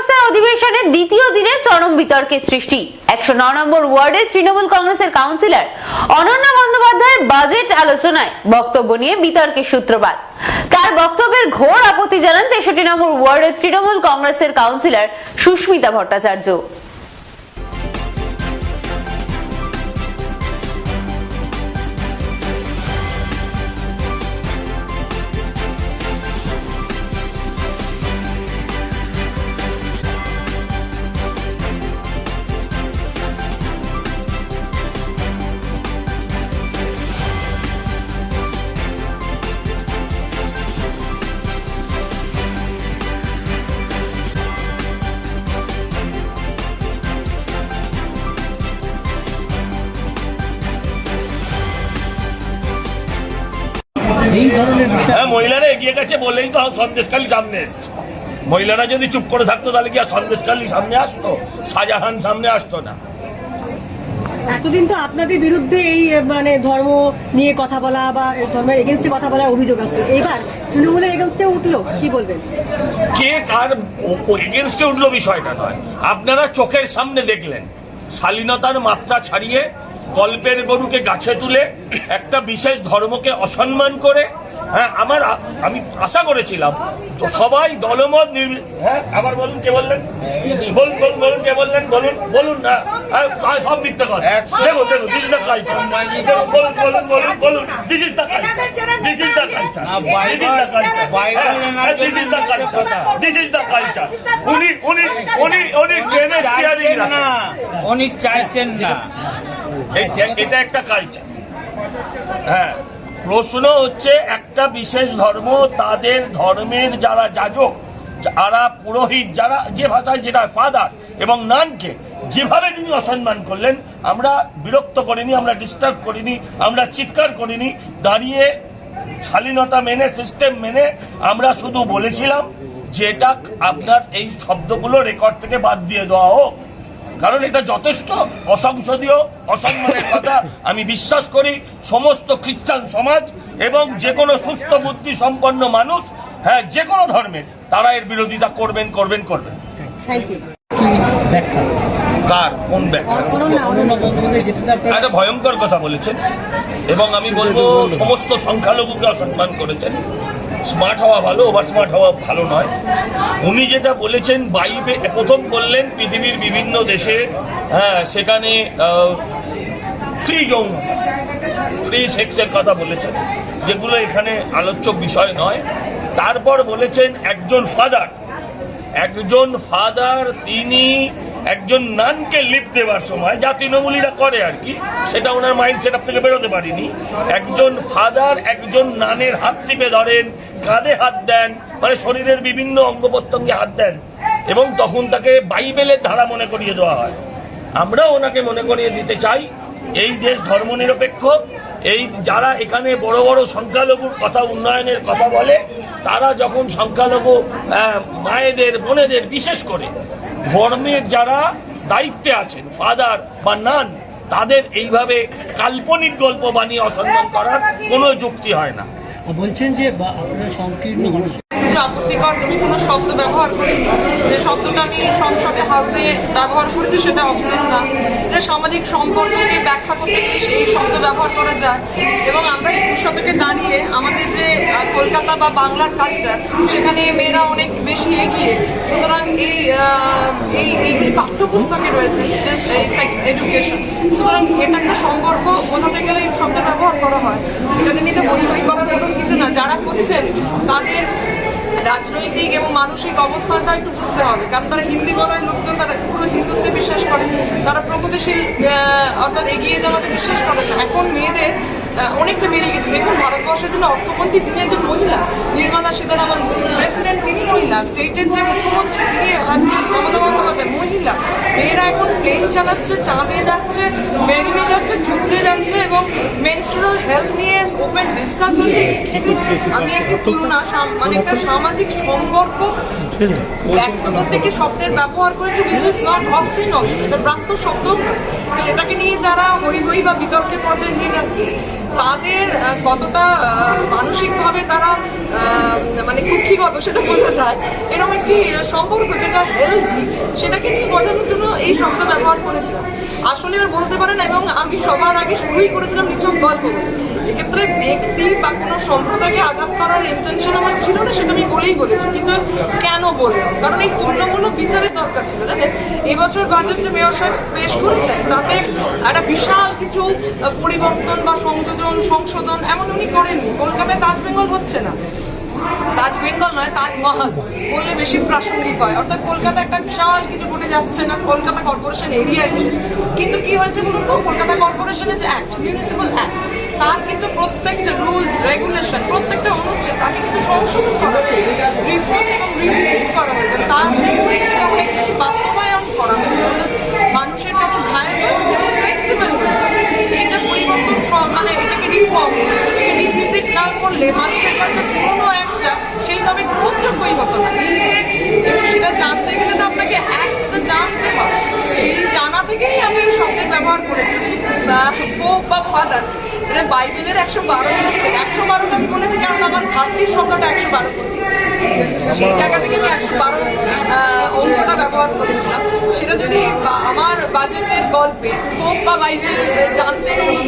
অবস্থার অধিবেশনের দ্বিতীয় দিনে চরম বিতর্কের সৃষ্টি। একশো নয় নম্বর ওয়ার্ডের তৃণমূল কংগ্রেসের কাউন্সিলর অনন্য বন্দ্যোপাধ্যায়ের বাজেট আলোচনায় বক্তব্য নিয়ে বিতর্কের সূত্রপাত। তার বক্তব্যের ঘোর আপত্তি জানান তেষট্টি নম্বর ওয়ার্ডের তৃণমূল কংগ্রেসের কাউন্সিলর সুস্মিতা ভট্টাচার্য। এই ধরনের বিষয় হ্যাঁ মহিলারা এগিয়ে গেছে বলেই তো সন্দেশখালী সামনে এসছে। মহিলারা যদি চুপ করে থাকতো তাহলে কি আর সন্দেশখালী সামনে আসতো? শাহজাহান সামনে আসতো না। এতদিন তো আপনাদের বিরুদ্ধে এই মানে ধর্ম নিয়ে কথা বলা বা ধর্মের এগেনস্টে কথা বলার অভিযোগ আসতো এবার তৃণমূলের এগেনস্টে উঠল কি বলবেন? কে কার এগেনস্টে উঠল বিষয়টা নয়। আপনারা চোখের সামনে দেখলেন। শালীনতার মাত্রা ছাড়িয়ে গল্পের গরুকে গাছে তুলে একটা বিশেষ ধর্মকে অসম্মান করে হ্যাঁ আমার আমি আশা করেছিলাম। তো সবাই দলমত হ্যাঁ আবার বলুন কে বললেন? বলুন বলুন বলুন কে বললেন? বলুন বলুন না হ্যাঁ, সব- সব মিথ্যা কথা। দেখো দেখো দিস ইজ দ্য কালচার বলুন বলুন বলুন বলুন this is the culture this is the culture this is the culture this is the culture উনি উনি উনি উনি ট্রেনে স্টিয়ারিং না। উনি চাইছেন না। এটা একটা কালচার হ্যাঁ প্রশ্ন হচ্ছে, একটা বিশেষ ধর্ম তাদের ধর্মের যারা যাজক, যারা পুরোহিত, যারা যে ভাষায় যেটা ফাদার এবং নানকে যেভাবে তিনি অসম্মান করলেন, আমরা বিরক্ত করিনি, আমরা ডিস্টার্ব করিনি, আমরা চিৎকার করিনি, দাঁড়িয়ে শালীনতা মেনে সিস্টেম মেনে আমরা শুধু বলেছিলাম যে এটা আপনার এই শব্দগুলো রেকর্ড থেকে বাদ দিয়ে দেওয়া হোক। কারণ এটা যথেষ্ট অসংসদীয় অসম্মানের কথা। আমি বিশ্বাস করি সমস্ত খ্রিস্টান সমাজ এবং যে কোনো সুস্থ বুদ্ধি সম্পন্ন মানুষ হ্যাঁ যে কোনো ধর্মের তারা এর বিরোধিতা করবেন করবেন করবেন। থ্যাংক ইউ কার? কোন ব্যাখ্যা? একটা ভয়ঙ্কর কথা বলেছেন। এবং আমি বলব সমস্ত সংখ্যালঘুকে অসম্মান করেছেন। স্মার্ট হওয়া ভালো ওভার স্মার্ট হওয়া ভালো নয়। উনি যেটা বলেছেন বাইবে প্রথম বললেন পৃথিবীর বিভিন্ন দেশে হ্যাঁ সেখানে ফ্রি যৌন ফ্রি সেক্সের কথা বলেছেন যেগুলো এখানে আলোচ্য বিষয় নয়। তারপর বলেছেন একজন ফাদার। একজন ফাদার তিনি একজন নানকে লিপ দেওয়ার সময় যা তৃণমূলীরা করে আর কি, সেটা ওনার মাইন্ড সেট থেকে বেরোতে পারিনি। একজন ফাদার একজন নানের হাত টিপে ধরেন, কাঁধে হাত দেন মানে শরীরের বিভিন্ন অঙ্গ প্রত্যঙ্গে হাত দেন, এবং তখন তাকে বাইবেলের ধারা মনে করিয়ে দেওয়া হয়। আমরা ওনাকে মনে করিয়ে দিতে চাই, এই দেশ ধর্মনিরপেক্ষ এই যারা এখানে বড় বড় সংখ্যালঘুর কথা, উন্নয়নের কথা বলে, তারা যখন সংখ্যালঘু মায়েদের, বোনেদের, বিশেষ করে ধর্মের যারা দায়িত্বে আছেন ফাদার বা নান তাদের এইভাবে কাল্পনিক গল্প বানিয়ে অসম্মান করার কোনো যুক্তি হয় না। বলছেন যে আপনার সংকীর্ণ যে আপত্তিকর আমি কোনো শব্দ ব্যবহার করিনি যে শব্দটা আমি সংসদে হাউসে ব্যবহার করেছি সেটা অবসেন্ট না। এটা সামাজিক সম্পর্ককে ব্যাখ্যা করতে সেই শব্দ ব্যবহার করা যায়। এবং আমরা একুশ শতকে দাঁড়িয়ে আমাদের যে কলকাতা বা বাংলার কালচার সেখানে মেয়েরা অনেক বেশি এগিয়ে। সুতরাং এই এই এইগুলি পাঠ্যপুস্তকে রয়েছে সেক্স এডুকেশন সুতরাং এটা একটা সম্পর্ক বোঝাতে গেলে এই শব্দ ব্যবহার করা হয়। এটাকে নিতে বই করার কিছু না। যারা করছেন, তাদের রাজনৈতিক এবং মানসিক অবস্থানটা একটু বুঝতে হবে। কারণ তারা হিন্দি বলার লোকজন, তারা পুরো হিন্দুত্বে বিশ্বাস করে তারা প্রগতিশীল অর্থাৎ এগিয়ে যাওয়াতে বিশ্বাস করে না। এখন মেয়েদের অনেকটা বেড়ে গেছে। দেখুন ভারতবর্ষের জন্য অর্থমন্ত্রী, তিনি একজন মহিলা। নির্মলা সীতারামন, প্রেসিডেন্ট তিনি মহিলা। স্টেটের যে মুখ্যমন্ত্রী, তিনি মেয়েরা এখন প্লেন চালাচ্ছে চাঁদে যাচ্ছে মেরিনে যাচ্ছে যুদ্ধে যাচ্ছে এবং মেনস্ট্রুরাল হেলথ নিয়ে ওপেন ডিসকাস হচ্ছে। এই ক্ষেত্রে আমি একটা সাম- মানে একটা সামাজিক সম্পর্ক ব্যক্ত করতে একটি শব্দের ব্যবহার করেছে which is not option also এটা প্রাপ্ত শব্দ সেটাকে নিয়ে যারা হই হই বা বিতর্কের পর্যায়ে নিয়ে যাচ্ছে তাদের কতটা মানসিকভাবে তারা মানে সেটা বোঝা যায়। এরকম একটি সম্পর্ক যেটা হেলদি সেটাকে নিয়ে বোঝানোর জন্য এই শব্দ ব্যবহার করেছিলাম। আসলে বলতে পারেন, এবং আমি সবার আগে শুরুই করেছিলাম নিছক গল্প। এক্ষেত্রে ব্যক্তি বা কোনো সম্প্রদায়কে আঘাত করার ইন্টেনশন আমার ছিল না, সেটা আমি বলেই বলেছি। কিন্তু কেন বললাম? কারণ এই তুলনামূলক বিচারের দরকার ছিল, জানেন? এবছর বাজেট যে মেয়র সাহেব পেশ করেছেন, তাতে একটা বিশাল কিছু পরিবর্তন বা সংযোজন, সংশোধন এমন উনি করেননি। কলকাতায় তাজ বেঙ্গল হচ্ছে না। তাজ বেঙ্গল নয় তাজমহল বললে বেশি প্রাসঙ্গিক হয়। অর্থাৎ কলকাতা একটা বিশাল কিছু ঘটে যাচ্ছে না, কলকাতা কর্পোরেশন এরিয়ায় বিশেষ। কিন্তু কি হয়েছে বলুন তো? কলকাতা কর্পোরেশনের যে অ্যাক্ট মিউনিসিপাল অ্যাক্ট তার কিন্তু প্রত্যেকটা রুলস রেগুলেশন প্রত্যেকটা অনুচ্ছেদ, তাকে কিন্তু সংশোধন করা হয়েছে। রিফর্ম এবং রিভিজিট করা হয়েছে। তার বাস্তবায়ন করা হয়েছে। মানুষের কাছে এবং ফ্লেক্সিবল হয়েছে এইটা পরিবর্তন মানে এটাকে রিফর্ম এটাকে রিভিজিট না করলে মানুষের কাছে পুরোনো একটা সেইভাবে গ্রহণযোগ্যই হতো না এই যে এবং সেটা জানতে গেলে তো আপনাকে অ্যাক্টটা জানতে হবে সেই জানা থেকেই আমি এই শব্দের ব্যবহার করেছি পোপ বা ফাদার এটা বাইবেলের একশো বারো হচ্ছে একশো বারো আমি বলেছি, কারণ আমার ভাতির সংখ্যাটা একশো বারো কোটি। সেই জায়গা থেকে আমি একশো বারো অঙ্কটা ব্যবহার করেছিলাম। সেটা যদি আমার বাজেটের গল্পে হোক বা বাইবেল জানতে অনুচ্ছেদে